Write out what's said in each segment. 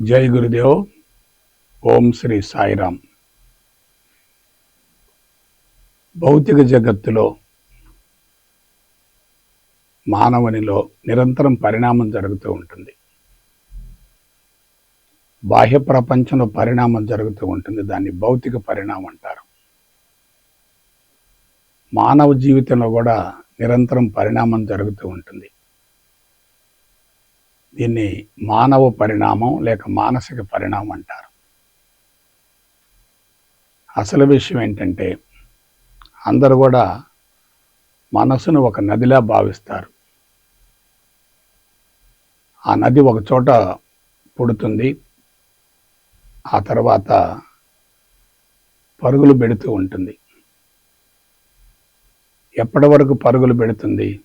జై గురుదేవ్. ఓం శ్రీ సాయిరామ్. భౌతిక జగత్తులో మానవునిలో నిరంతరం పరిణామం జరుగుతూ ఉంటుంది. బాహ్య ప్రపంచంలో పరిణామం జరుగుతూ ఉంటుంది. దాన్ని భౌతిక పరిణామం అంటారు. మానవ జీవితంలో కూడా నిరంతరం పరిణామం జరుగుతూ ఉంటుంది. దీన్ని మానవ పరిణామం లేక మానసిక పరిణామం అంటారు. అసలు విషయం ఏంటంటే అందరూ కూడా మనసును ఒక నదిలా భావిస్తారు. ఆ నది ఒక చోట పుడుతుంది. ఆ తర్వాత పరుగులు పెడుతూ ఉంటుంది. ఎప్పటి వరకు పరుగులు పెడుతుంది?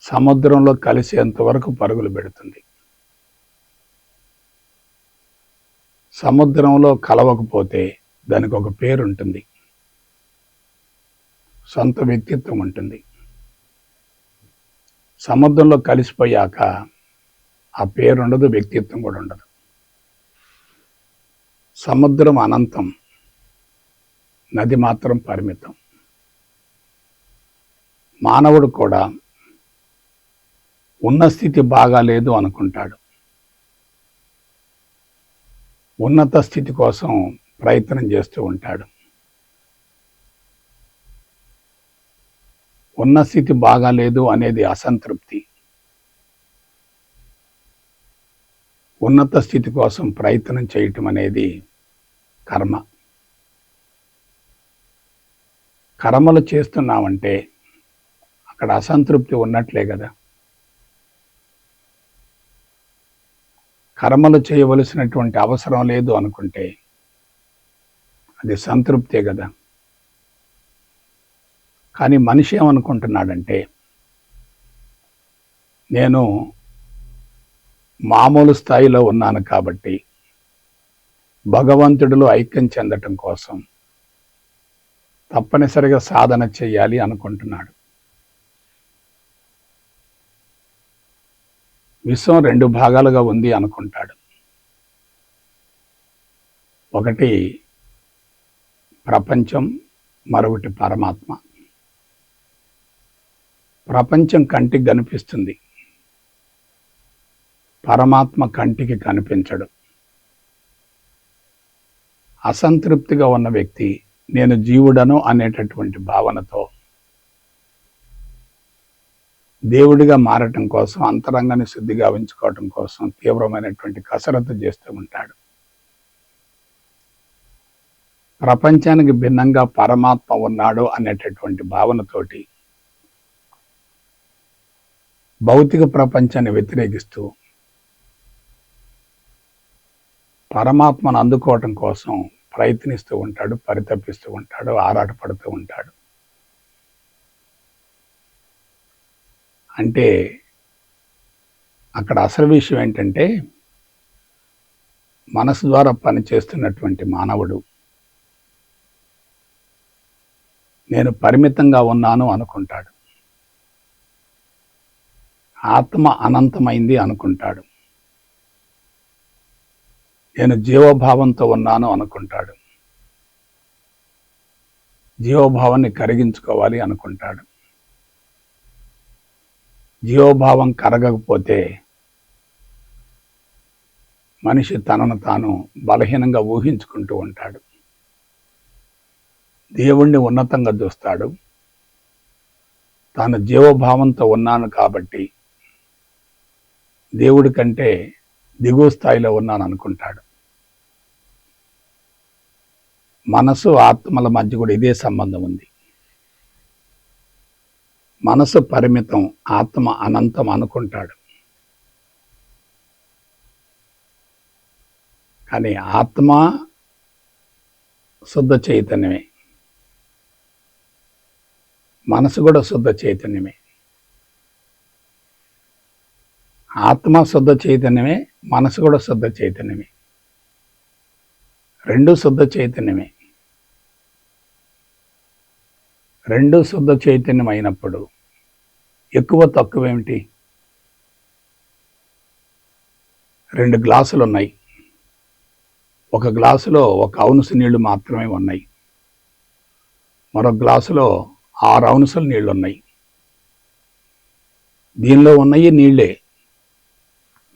సముద్రంలో కలిసేంత వరకు పరుగులు పెడుతుంది. సముద్రంలో కలవకపోతే దానికి ఒక పేరు ఉంటుంది సొంత వ్యక్తిత్వం ఉంటుంది. సముద్రంలో కలిసిపోయాక ఆ పేరు ఉండదు వ్యక్తిత్వం కూడా ఉండదు. సముద్రం అనంతం నది మాత్రం పరిమితం. మానవుడు కూడా ఉన్న స్థితి బాగాలేదు అనుకుంటాడు. ఉన్నత స్థితి కోసం ప్రయత్నం చేస్తూ ఉంటాడు. ఉన్న స్థితి బాగాలేదు అనేది అసంతృప్తి. ఉన్నత స్థితి కోసం ప్రయత్నం చేయటం అనేది కర్మ. కర్మలు చేస్తున్నామంటే అక్కడ అసంతృప్తి ఉన్నట్లే కదా. కర్మలు చేయవలసినటువంటి అవసరం లేదు అనుకుంటే అది సంతృప్తే కదా. కానీ మనిషి ఏమనుకుంటున్నాడంటే నేను మామూలు స్థాయిలో ఉన్నాను కాబట్టి భగవంతుడిలో ఐక్యం చెందటం కోసం తప్పనిసరిగా సాధన చేయాలి అనుకుంటున్నాడు. విశ్వం రెండు భాగాలుగా ఉంది అనుకుంటాడు. ఒకటి ప్రపంచం మరొకటి పరమాత్మ. ప్రపంచం కంటికి కనిపిస్తుంది. పరమాత్మ కంటికి కనిపించడు. అసంతృప్తిగా ఉన్న వ్యక్తి నేను జీవుడను అనేటటువంటి భావనతో దేవుడిగా మారటం కోసం అంతరంగాన్ని శుద్ధిగా ఉంచుకోవటం కోసం తీవ్రమైనటువంటి కసరత్తు చేస్తూ ఉంటాడు. ప్రపంచానికి భిన్నంగా పరమాత్మ ఉన్నాడు అనేటటువంటి భావనతోటి భౌతిక ప్రపంచాన్ని వ్యతిరేకిస్తూ పరమాత్మను అందుకోవటం కోసం ప్రయత్నిస్తూ ఉంటాడు పరితపిస్తూ ఉంటాడు ఆరాటపడుతూ ఉంటాడు. అంటే అక్కడ అసలు విషయం ఏంటంటే మనసు ద్వారా పనిచేస్తున్నటువంటి మానవుడు నేను పరిమితంగా ఉన్నాను అనుకుంటాడు. ఆత్మ అనంతమైంది అనుకుంటాడు. నేను జీవభావంతో ఉన్నాను అనుకుంటాడు. జీవభావాన్ని కరిగించుకోవాలి అనుకుంటాడు. జీవభావం కరగకపోతే మనిషి తనను తాను బలహీనంగా ఊహించుకుంటూ ఉంటాడు. దేవుణ్ణి ఉన్నతంగా చూస్తాడు. తాను జీవభావంతో ఉన్నాను కాబట్టి దేవుడి కంటే దిగువ స్థాయిలో ఉన్నాను అనుకుంటాడు. మనసు ఆత్మల మధ్య కూడా ఇదే సంబంధం ఉంది. మనసు పరిమితం ఆత్మ అనంతం అనుకుంటాడు. కానీ ఆత్మ శుద్ధ చైతన్యమే. మనసు కూడా శుద్ధ చైతన్యమే. ఆత్మ శుద్ధ చైతన్యమే మనసు కూడా శుద్ధ చైతన్యమే. రెండు శుద్ధ చైతన్యమే. రెండు శుద్ధ చైతన్యం అయినప్పుడు ఎక్కువ తక్కువ ఏమిటి రెండు గ్లాసులు ఉన్నాయి ఒక గ్లాసులో ఒక అవునుసు నీళ్ళు మాత్రమే ఉన్నాయి. మరొక గ్లాసులో ఆరు అవునుసులు నీళ్ళు ఉన్నాయి దీనిలో ఉన్నాయి నీళ్ళే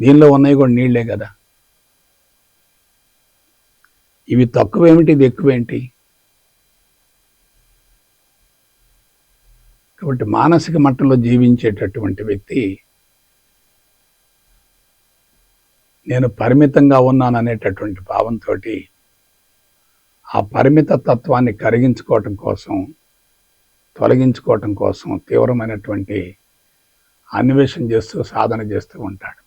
దీనిలో ఉన్నాయి కూడా నీళ్ళే కదా. ఇవి తక్కువేమిటి? ఇది ఎక్కువేంటి? కాబట్టి మానసిక మట్టంలో జీవించేటటువంటి వ్యక్తి నేను పరిమితంగా ఉన్నాను అనేటటువంటి భావంతో ఆ పరిమిత తత్వాన్ని కరిగించుకోవటం కోసం తొలగించుకోవటం కోసం తీవ్రమైనటువంటి అన్వేషణ చేస్తూ సాధన చేస్తూ ఉంటాడు.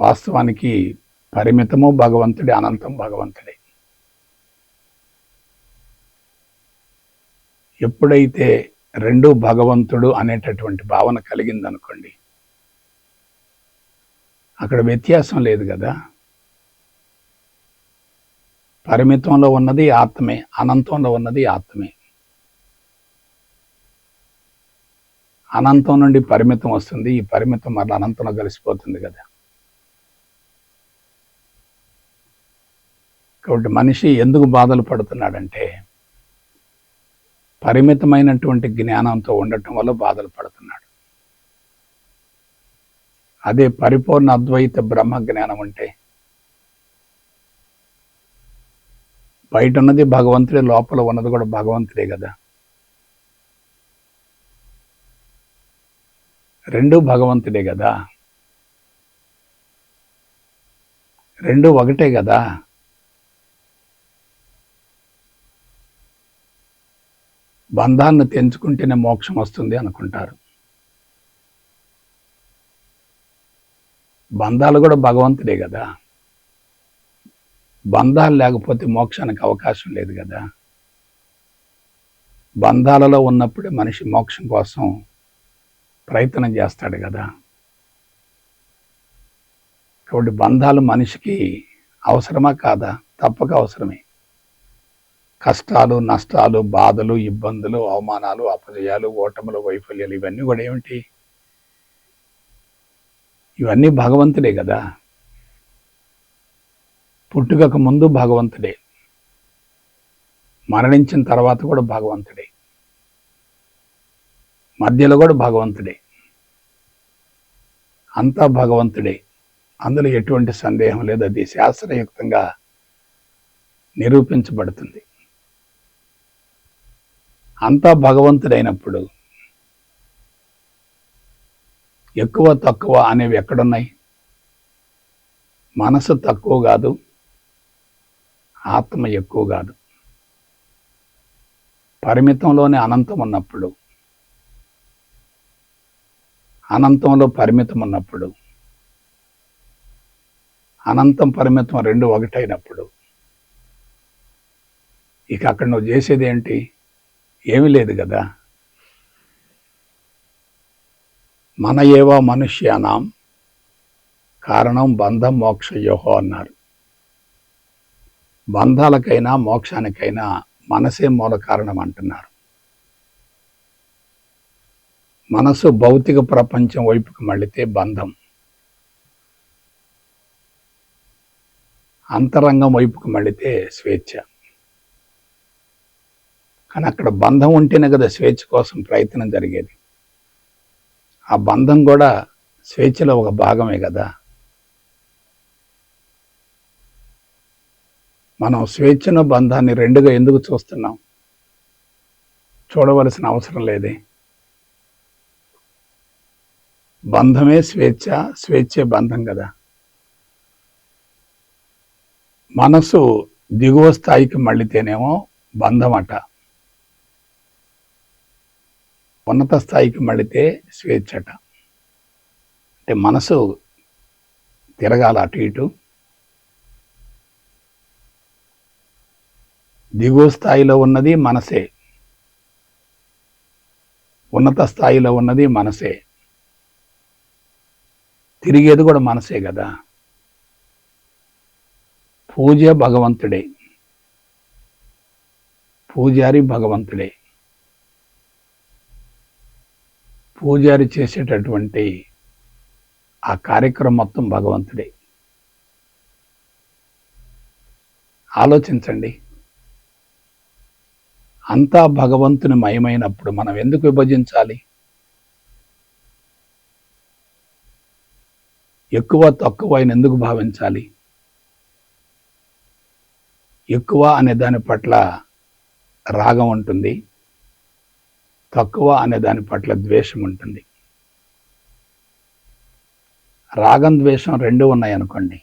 వాస్తవానికి పరిమితము భగవంతుడి అనంతం భగవంతుడే. ఎప్పుడైతే రెండు భగవంతుడు అనేటటువంటి భావన కలిగిందనుకోండి అక్కడ వ్యత్యాసం లేదు కదా. పరిమితంలో ఉన్నది ఆత్మే అనంతంలో ఉన్నది ఆత్మే. అనంతం నుండి పరిమితం వస్తుంది ఈ పరిమితం మళ్ళీ అనంతంలో కలిసిపోతుంది కదా. కాబట్టి మనిషి ఎందుకు బాధలు పడుతున్నాడంటే పరిమితమైనటువంటి జ్ఞానంతో ఉండటం వల్ల బాధలు పడుతున్నాడు. అదే పరిపూర్ణ అద్వైత బ్రహ్మ జ్ఞానం అంటే బయట ఉన్నది భగవంతుడే లోపల ఉన్నది కూడా భగవంతుడే కదా. రెండు భగవంతుడే కదా. రెండు ఒకటే కదా. బంధాన్ని తెంచుకుంటేనే మోక్షం వస్తుంది అనుకుంటారు. బంధాలు కూడా భగవంతుడే కదా. బంధాలు లేకపోతే మోక్షానికి అవకాశం లేదు కదా. బంధాలలో ఉన్నప్పుడే మనిషి మోక్షం కోసం ప్రయత్నం చేస్తాడు కదా. కాబట్టి బంధాలు మనిషికి అవసరమా కాదా? తప్పక అవసరమే. కష్టాలు నష్టాలు బాధలు ఇబ్బందులు అవమానాలు అపజయాలు ఓటములు వైఫల్యాలు ఇవన్నీ కూడా ఏమిటి? ఇవన్నీ భగవంతుడే కదా. పుట్టుకకు ముందు భగవంతుడే. మరణించిన తర్వాత కూడా భగవంతుడే. మధ్యలో కూడా భగవంతుడే. అంతా భగవంతుడే. అందులో ఎటువంటి సందేహం లేదు. అది శాస్త్రయుక్తంగా నిరూపించబడుతుంది. అంతా భగవంతుడైనప్పుడు ఎక్కువ తక్కువ అనేవి ఎక్కడున్నాయి? మనసు తక్కువ కాదు ఆత్మ ఎక్కువ కాదు. పరిమితంలోనే అనంతం ఉన్నప్పుడు అనంతంలో పరిమితం ఉన్నప్పుడు అనంతం పరిమితం రెండు ఒకటైనప్పుడు ఇక అక్కడ నువ్వు చేసేది ఏంటి ఏమీ లేదు కదా. మన ఏవో మనుష్యానాం కారణం బంధం మోక్షయోహో అన్నారు. బంధాలకైనా మోక్షానికైనా మనసే మూల కారణం అంటున్నారు. మనసు భౌతిక ప్రపంచం వైపుకు మళ్ళితే బంధం. అంతరంగం వైపుకు మళ్ళితే స్వేచ్ఛ. కానీ అక్కడ బంధం ఉంటేనే కదా స్వేచ్ఛ కోసం ప్రయత్నం జరిగేది. ఆ బంధం కూడా స్వేచ్ఛలో ఒక భాగమే కదా. మనం స్వేచ్ఛను బంధాన్ని రెండుగా ఎందుకు చూస్తున్నాం? చూడవలసిన అవసరం లేదే. బంధమే స్వేచ్ఛ స్వేచ్ఛే బంధం కదా. మనసు దిగువ స్థాయికి మళ్ళితేనేమో బంధం అట. ఉన్నత స్థాయికి మళ్ళితే స్వేచ్ఛట. అంటే మనసు తిరగాల అటు ఇటు. దిగువ స్థాయిలో ఉన్నది మనసే. ఉన్నత స్థాయిలో ఉన్నది మనసే. తిరిగేది కూడా మనసే కదా. పూజ భగవంతుడే. పూజారి భగవంతుడే. పూజారి చేసేటటువంటి ఆ కార్యక్రమం మొత్తం భగవంతుడే. ఆలోచించండి. అంతా భగవంతుని మయమైనప్పుడు మనం ఎందుకు విభజించాలి? ఎక్కువ తక్కువ ఆయన ఎందుకు భావించాలి? ఎక్కువ అనే దాని పట్ల రాగం ఉంటుంది. తక్కువ అనే దాని పట్ల ద్వేషం ఉంటుంది. రాగం ద్వేషం రెండు ఉన్నాయనుకోండి.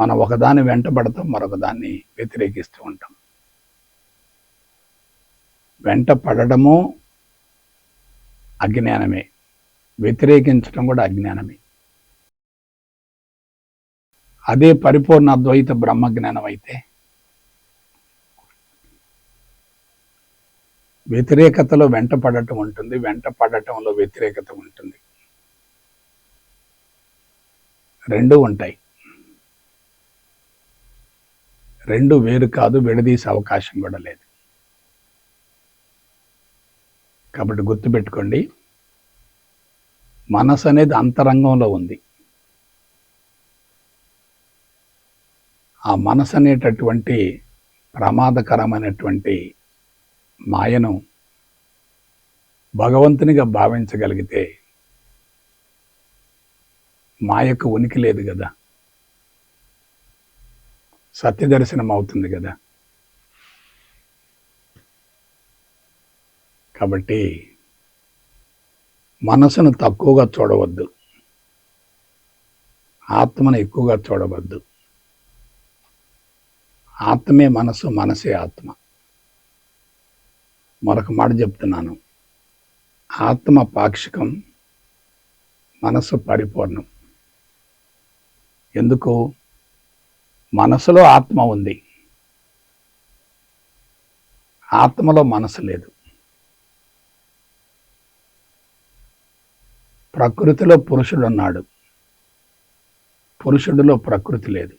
మనం ఒకదాన్ని వెంటబడతాం మరొకదాన్ని వ్యతిరేకిస్తూ ఉంటాం. వెంట పడడము అజ్ఞానమే. వ్యతిరేకించడం కూడా అజ్ఞానమే. అదే పరిపూర్ణ అద్వైత బ్రహ్మజ్ఞానం అయితే వ్యతిరేకతలో వెంట పడటం ఉంటుంది వెంట పడటంలో వ్యతిరేకత ఉంటుంది. రెండు ఉంటాయి. రెండు వేరు కాదు విడదీసే అవకాశం కూడా లేదు. కాబట్టి గుర్తుపెట్టుకోండి మనసు అనేది అంతరంగంలో ఉంది. ఆ మనసు అనేటటువంటి ప్రమాదకరమైనటువంటి మాయను భగవంతునిగా భావించగలిగితే మాయకు ఉనికి లేదు కదా. సత్యదర్శనం అవుతుంది కదా. కాబట్టి మనసును తక్కువగా చూడవద్దు. ఆత్మను ఎక్కువగా చూడవద్దు. ఆత్మే మనసు మనసే ఆత్మ. మరొక మాట చెప్తున్నాను. ఆత్మ పాక్షికం మనసు పరిపూర్ణం. ఎందుకు? మనసులో ఆత్మ ఉంది. ఆత్మలో మనసు లేదు. ప్రకృతిలో పురుషుడు ఉన్నాడు పురుషుడిలో ప్రకృతి లేదు.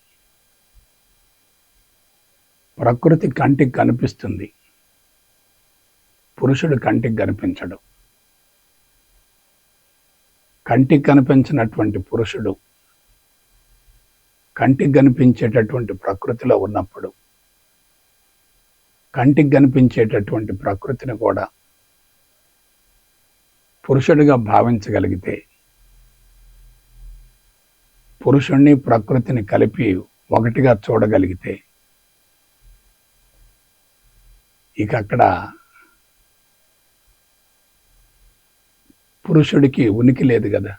ప్రకృతి కంటికి కనిపిస్తుంది. పురుషుడు కంటికి కనిపించడు. కంటికి కనిపించినటువంటి పురుషుడు కంటికి కనిపించేటటువంటి ప్రకృతిలో ఉన్నప్పుడు కంటికి కనిపించేటటువంటి ప్రకృతిని కూడా పురుషుడిగా భావించగలిగితే పురుషుణ్ణి ప్రకృతిని కలిపి ఒకటిగా చూడగలిగితే ఇక అక్కడ పురుషుడికి ఉనికి లేదు కదా.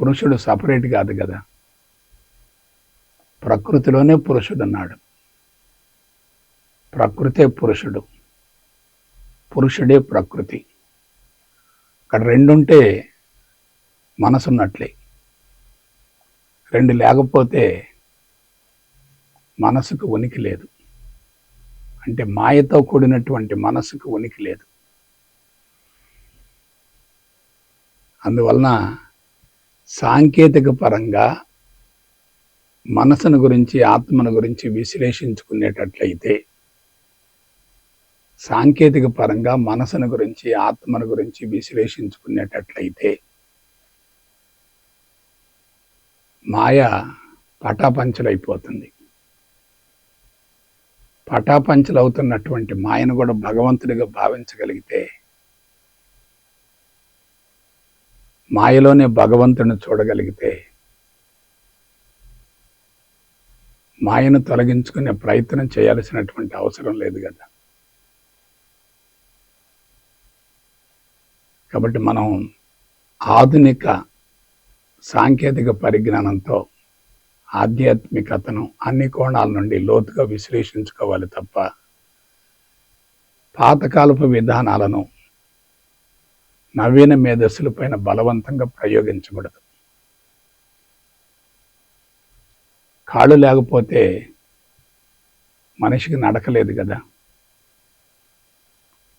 పురుషుడు సపరేట్ కాదు కదా. ప్రకృతిలోనే పురుషుడు అన్నాడు ప్రకృతే పురుషుడు. పురుషుడే ప్రకృతి. అక్కడ రెండుంటే మనసున్నట్లే. రెండు లేకపోతే మనసుకు ఉనికి లేదు. అంటే మాయతో కూడినటువంటి మనసుకు ఉనికి లేదు. అందువలన సాంకేతిక పరంగా మనసును గురించి ఆత్మను గురించి విశ్లేషించుకునేటట్లయితే సాంకేతిక పరంగా మనసును గురించి ఆత్మను గురించి విశ్లేషించుకునేటట్లయితే మాయ పటాపంచలైపోతుంది. పటాపంచలవుతున్నటువంటి మాయను కూడా భగవంతుడిగా భావించగలిగితే మాయలోనే భగవంతుని చూడగలిగితే మాయను తొలగించుకునే ప్రయత్నం చేయాల్సినటువంటి అవసరం లేదు కదా. కాబట్టి మనం ఆధునిక సాంకేతిక పరిజ్ఞానంతో ఆధ్యాత్మికతను అన్ని కోణాల నుండి లోతుగా విశ్లేషించుకోవాలి తప్ప పాతకాలపు విధానాలను నవీన మేధస్సులపైన బలవంతంగా ప్రయోగించకూడదు. కాళ్ళు లేకపోతే మనిషికి నడకలేదు కదా.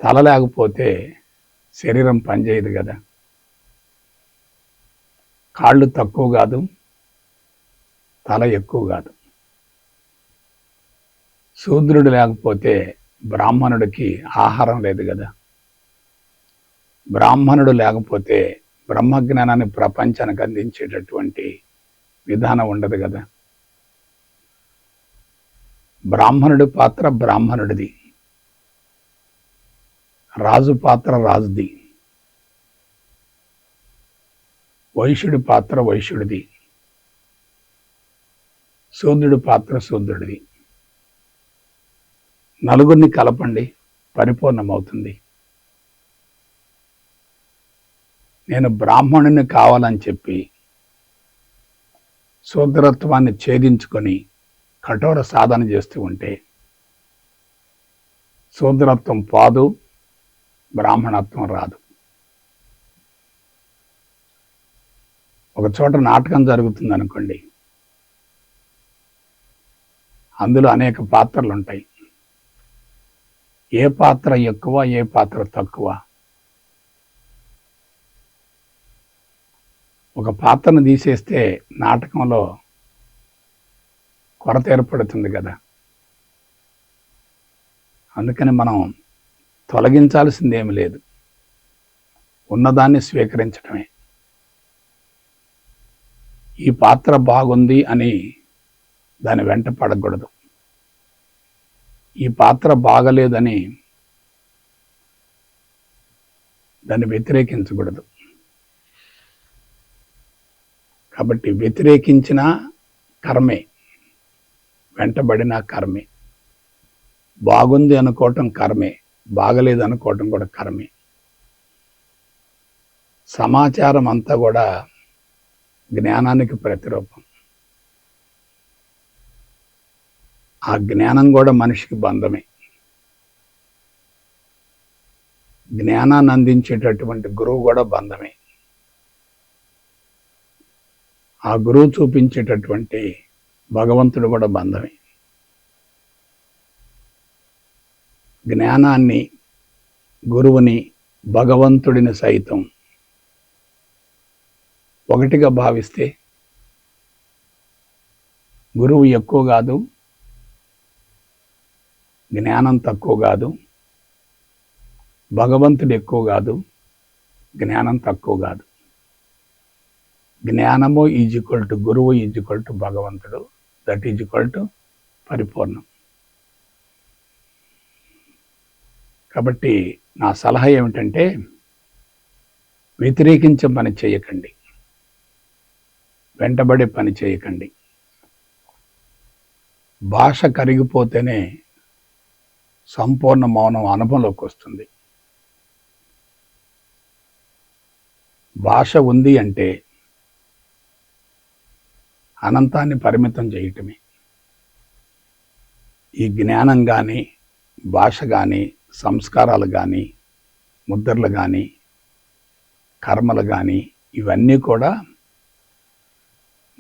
తల లేకపోతే శరీరం పనిచేయదు కదా. కాళ్ళు తక్కువ కాదు తల ఎక్కువ కాదు. శూద్రుడు లేకపోతే బ్రాహ్మణుడికి ఆహారం లేదు కదా. బ్రాహ్మణుడు లేకపోతే బ్రహ్మజ్ఞానాన్ని ప్రపంచానికి అందించేటటువంటి విధానం ఉండదు కదా. బ్రాహ్మణుడి పాత్ర బ్రాహ్మణుడిది. రాజు పాత్ర రాజుది. వైశ్యుడి పాత్ర వైశ్యుడిది. శూద్రుడి పాత్ర శూద్రుడిది. నలుగురిని కలపండి పరిపూర్ణమవుతుంది. నేను బ్రాహ్మణుని కావాలని చెప్పి శూద్రత్వాన్ని ఛేదించుకొని కఠోర సాధన చేస్తూ ఉంటే శూద్రత్వం పాదు బ్రాహ్మణత్వం రాదు. ఒక చోట నాటకం జరుగుతుంది అనుకోండి అందులో అనేక పాత్రలు ఉంటాయి ఏ పాత్ర ఎక్కువ ఏ పాత్ర తక్కువ? ఒక పాత్రను తీసేస్తే నాటకంలో కొరత ఏర్పడుతుంది కదా. అందుకని మనం తొలగించాల్సింది ఏమి లేదు. ఉన్నదాన్ని స్వీకరించడమే ఈ పాత్ర బాగుంది అని దాని వెంట పడకూడదు. ఈ పాత్ర బాగలేదని దాన్ని వ్యతిరేకించకూడదు. కాబట్టి వ్యతిరేకించిన కర్మే వెంటబడిన కర్మే. బాగుంది అనుకోవటం కర్మే బాగలేదు అనుకోవటం కూడా కర్మే. సమాచారం అంతా కూడా జ్ఞానానికి ప్రతిరూపం. ఆ జ్ఞానం కూడా మనిషికి బంధమే. జ్ఞానాన్ని అందించేటటువంటి గురువు కూడా బంధమే. ఆ గురువు చూపించేటటువంటి భగవంతుడు కూడా బంధమే. జ్ఞానాన్ని గురువుని భగవంతుడిని సైతం ఒకటిగా భావిస్తే గురువు ఎక్కువ కాదు జ్ఞానం తక్కువ కాదు భగవంతుడు ఎక్కువ కాదు జ్ఞానం తక్కువ కాదు. జ్ఞానము ఈజ్ ఈక్వల్ టు గురువు ఈజ్ ఈక్వల్ టు భగవంతుడు. దట్ ఈజ్ ఈక్వల్ టు పరిపూర్ణం. కాబట్టి నా సలహా ఏమిటంటే వ్యతిరేకించే పని చేయకండి. వెంటబడే పని చేయకండి. భాష కరిగిపోతేనే సంపూర్ణ మౌనం అనుభవంలోకి వస్తుంది. భాష ఉంది అంటే అనంతాన్ని పరిమితం చేయటమే. ఈ జ్ఞానం కానీ భాష కానీ సంస్కారాలు కానీ ముద్రలు కానీ కర్మలు కానీ ఇవన్నీ కూడా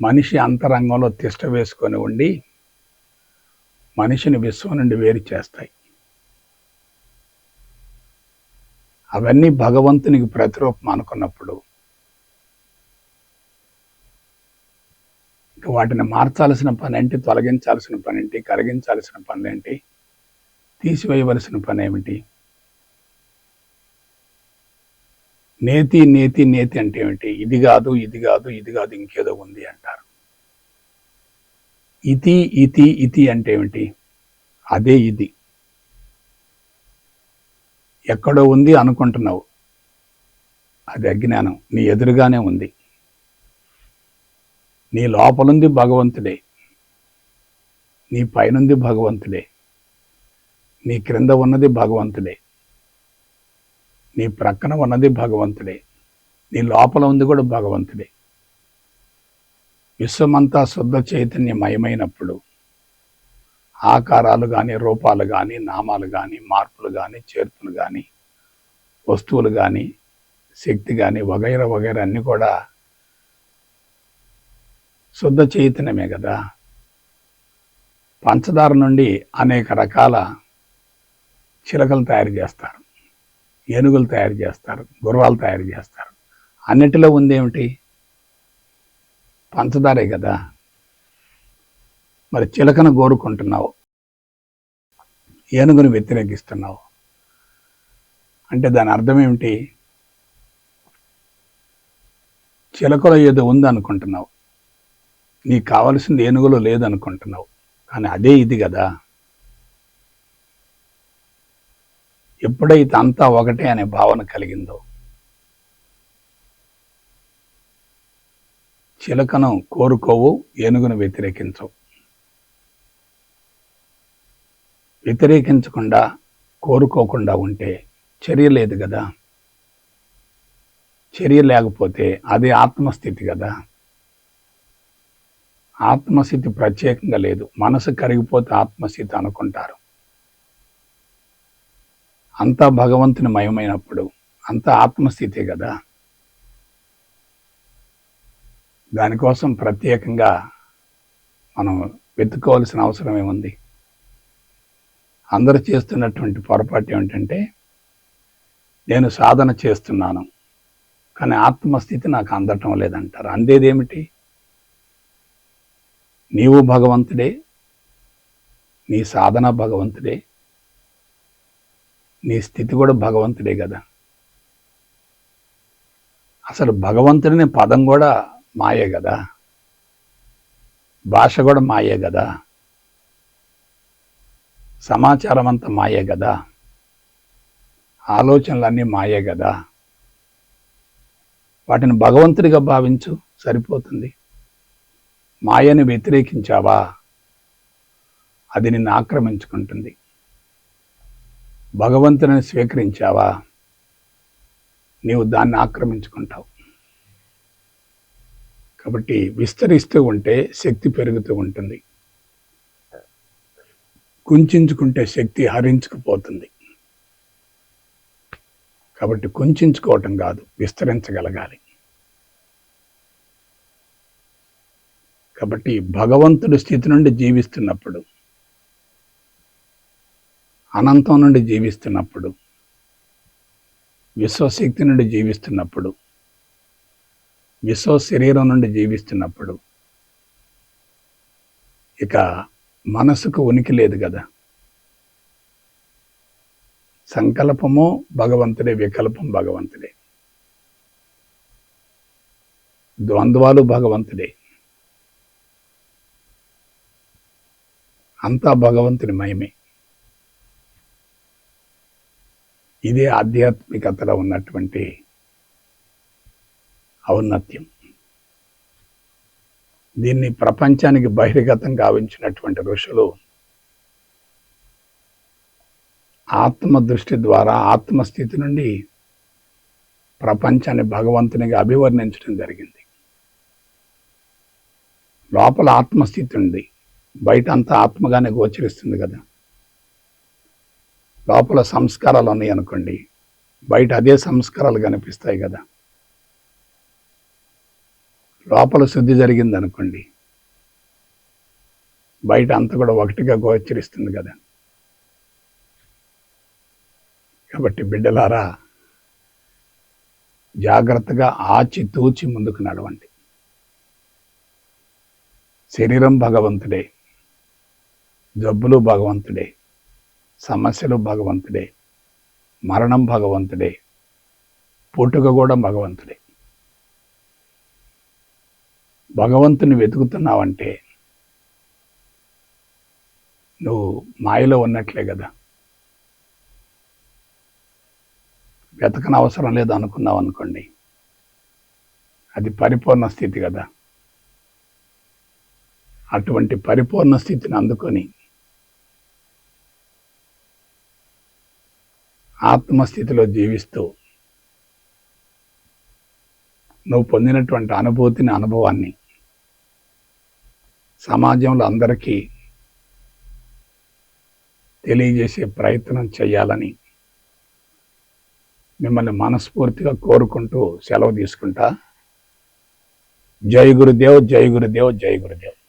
మనిషి అంతరంగంలో తిష్ట వేసుకొని ఉండి మనిషిని విశ్వం నుండి వేరు చేస్తాయి. అవన్నీ భగవంతునికి ప్రతిరూపం అనుకున్నప్పుడు వాటిని మార్చాల్సిన పని ఏంటి తొలగించాల్సిన పని ఏంటి కరిగించాల్సిన పనులు ఏంటి తీసివేయవలసిన పని ఏమిటి నేతి నేతి నేతి అంటే ఏమిటి? ఇది కాదు ఇది కాదు ఇది కాదు ఇంకేదో ఉంది అంటారు. ఇతి ఇతి ఇతి అంటే ఏమిటి? అదే ఇది. ఎక్కడో ఉంది అనుకుంటున్నావు. అది అజ్ఞానం. నీ ఎదురుగానే ఉంది. నీ లోపలుంది భగవంతుడే. నీ పైనుంది భగవంతుడే. నీ క్రింద ఉన్నది భగవంతుడే. నీ ప్రక్కన ఉన్నది భగవంతుడే. నీ లోపల ఉంది కూడా భగవంతుడే. విశ్వమంతా శుద్ధ చైతన్యమయమైనప్పుడు ఆకారాలు కానీ రూపాలు కానీ నామాలు కానీ మార్పులు కానీ చేర్పులు కానీ వస్తువులు కానీ శక్తి కానీ వగైరా వగైరా అన్నీ కూడా శుద్ధ చైతన్యమే కదా. పంచదార నుండి అనేక రకాల చిలకలు తయారు చేస్తారు. ఏనుగులు తయారు చేస్తారు. గుర్రాలు తయారు చేస్తారు. అన్నిటిలో ఉందేమిటి? పంచదారే కదా. మరి చిలకను కోరుకుంటున్నావు. ఏనుగును వ్యతిరేకిస్తున్నావు. అంటే దాని అర్థం ఏమిటి? చిలకలో ఏదో ఉందనుకుంటున్నావు. నీకు కావలసింది ఏనుగులో లేదనుకుంటున్నావు. కానీ అదే ఇది కదా. ఎప్పుడైతే అంతా ఒకటే అనే భావన కలిగిందో. చిలకను కోరుకోవు ఏనుగును వ్యతిరేకించవు. వ్యతిరేకించకుండా కోరుకోకుండా ఉంటే చర్య లేదు కదా. చర్య లేకపోతే అది ఆత్మస్థితి కదా. ఆత్మస్థితి ప్రత్యేకంగా లేదు. మనసు కరిగిపోతే ఆత్మస్థితి అనుకుంటారు. అంతా భగవంతుని మయమైనప్పుడు అంతా ఆత్మస్థితే కదా. దానికోసం ప్రత్యేకంగా మనం వెతుక్కోవాల్సిన అవసరం ఏముంది? అందరు చేస్తున్నటువంటి పొరపాటు ఏమిటంటే నేను సాధన చేస్తున్నాను కానీ ఆత్మస్థితి నాకు అందటం లేదంటారు. అందేదేమిటి? నీవు భగవంతుడే నీ సాధన భగవంతుడే నీ స్థితి కూడా భగవంతుడే కదా. అసలు భగవంతుడిని పదం కూడా మాయే కదా. భాష కూడా మాయే కదా. సమాచారం అంతా మాయే కదా. ఆలోచనలన్నీ మాయే కదా. వాటిని భగవంతుడిగా భావించు సరిపోతుంది. మాయని వ్యతిరేకించావా? అది నిన్ను ఆక్రమించుకుంటుంది. భగవంతుని స్వీకరించావా? నీవు దాన్ని ఆక్రమించుకుంటావు. కాబట్టి విస్తరిస్తూ ఉంటే శక్తి పెరుగుతూ ఉంటుంది. కుంచుకుంటే శక్తి హరించుకుపోతుంది. కాబట్టి కుంచుకోవటం కాదు విస్తరించగలగాలి. కాబట్టి భగవంతుడి స్థితి నుండి జీవిస్తున్నప్పుడు అనంతం నుండి జీవిస్తున్నప్పుడు విశ్వశక్తి నుండి జీవిస్తున్నప్పుడు విశ్వ శరీరం నుండి జీవిస్తున్నప్పుడు ఇక మనసుకు ఉనికి లేదు కదా. సంకల్పము భగవంతుడే వికల్పం భగవంతుడే. ద్వంద్వాలు భగవంతుడే. అంతా భగవంతుని మయమే ఇదే ఆధ్యాత్మికతలో ఉన్నటువంటి ఔన్నత్యం. దీన్ని ప్రపంచానికి బహిర్గతం గావించినటువంటి ఋషులు ఆత్మ దృష్టి ద్వారా ఆత్మస్థితి నుండి ప్రపంచాన్ని భగవంతునిగా అభివర్ణించడం జరిగింది. లోపల ఆత్మస్థితి ఉంది. బయట అంతా ఆత్మగానే గోచరిస్తుంది కదా. లోపల సంస్కారాలు ఉన్నాయి అనుకోండి బయట అదే సంస్కారాలు కనిపిస్తాయి కదా. లోపల శుద్ధి జరిగింది అనుకోండి బయట అంతా కూడా ఒకటిగా గోచరిస్తుంది కదా. కాబట్టి బిడ్డలారా జాగ్రత్తగా ఆచి తూచి ముందుకు నడవండి. శరీరం భగవంతుడే. జబ్బులు భగవంతుడే సమస్యలు భగవంతుడే మరణం భగవంతుడే పుట్టుక కూడా భగవంతుడే. భగవంతుని వెతుకుతున్నావంటే నువ్వు మాయలో ఉన్నట్లే కదా. వెతకన అవసరం లేదు అనుకున్నావు అనుకోండి. అది పరిపూర్ణ స్థితి కదా. అటువంటి పరిపూర్ణ స్థితిని అందుకొని ఆత్మస్థితిలో జీవిస్తూ నువ్వు పొందినటువంటి అనుభూతిని అనుభవాన్ని సమాజంలో అందరికీ తెలియజేసే ప్రయత్నం చేయాలని మిమ్మల్ని మనస్ఫూర్తిగా కోరుకుంటూ సెలవు తీసుకుంటా. జై గురుదేవ్ జై గురుదేవ్ జై గురుదేవ్.